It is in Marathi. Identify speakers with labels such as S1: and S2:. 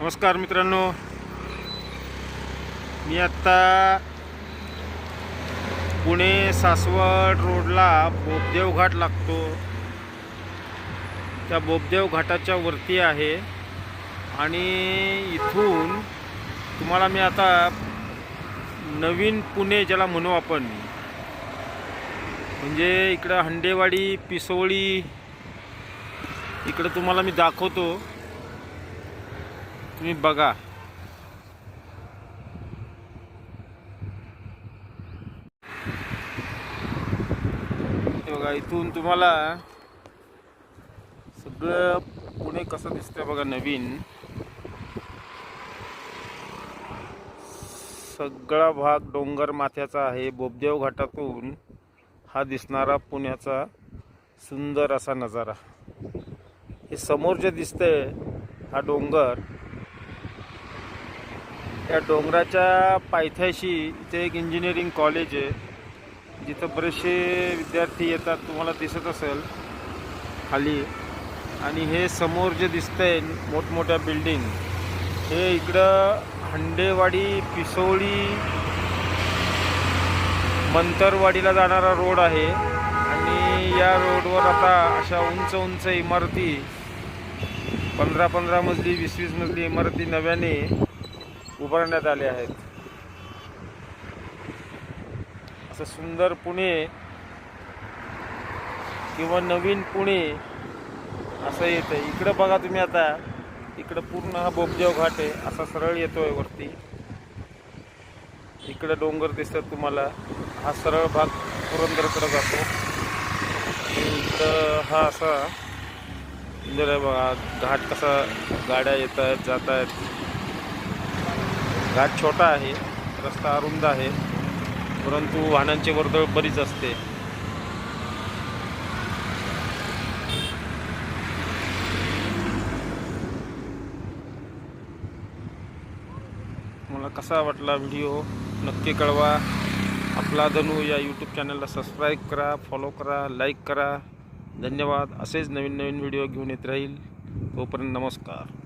S1: नमस्कार मित्रांनो. मी आत्ता पुणे सासवड रोडला बोबदेव घाट लागतो. त्या बोबदेव घाटाच्या वरती आहे. आणि इथून तुम्हाला मी आता नवीन पुणे ज्याला म्हणू आपण. म्हणजे इकडं हंडेवाडी पिसोळी इकडं तुम्हाला मी दाखवतो. तुम्ही बघा. बघा इथून तुम्हाला सगळं पुणे कसं दिसतंय बघा नवीन. सगळा भाग डोंगर माथ्याचा आहे. बोबदेव घाटातून हा दिसणारा पुण्याचा सुंदर असा नजारा. हे समोर जे दिसतंय हा डोंगर या डोंगराच्या पायथ्याशी इथे एक इंजिनिअरिंग कॉलेज आहे. जिथं बरेचसे विद्यार्थी येतात तुम्हाला दिसत असेल खाली. आणि हे समोर जे दिसतंय मोठमोठ्या बिल्डिंग हे इकडं हंडेवाडी पिसोळी मंतरवाडीला जाणारा रोड आहे. आणि या रोडवर आता अशा उंच उंच इमारती पंधरा पंधरा मजली वीस वीस मजली इमारती नव्याने उभारण्यात आले आहेत. असं सुंदर पुणे किंवा नवीन पुणे असं येतं इकडं बघा तुम्ही आता. इकडं पूर्ण हा बोबदेव घाट आहे. असा सरळ येतोय वरती. इकडं डोंगर दिसतात तुम्हाला. हा सरळ भाग पुरंदरकडे जातो. इकडं हा असा सुंदर आहे बघा घाट कसा गाड्या येत आहेत जात आहेत घाट छोटा आहे रस्ता अरुंद आहे परंतु वाहनांची वर्दळ बरीच असते. मला कसा वाटला व्हिडिओ नक्की कळवा. आपला धनू या यूट्यूब चॅनलला सबस्क्राईब करा फॉलो करा लाईक करा. धन्यवाद. असेच नवीन नवीन व्हिडिओ घेऊन येत राहील. तोपर्यंत नमस्कार.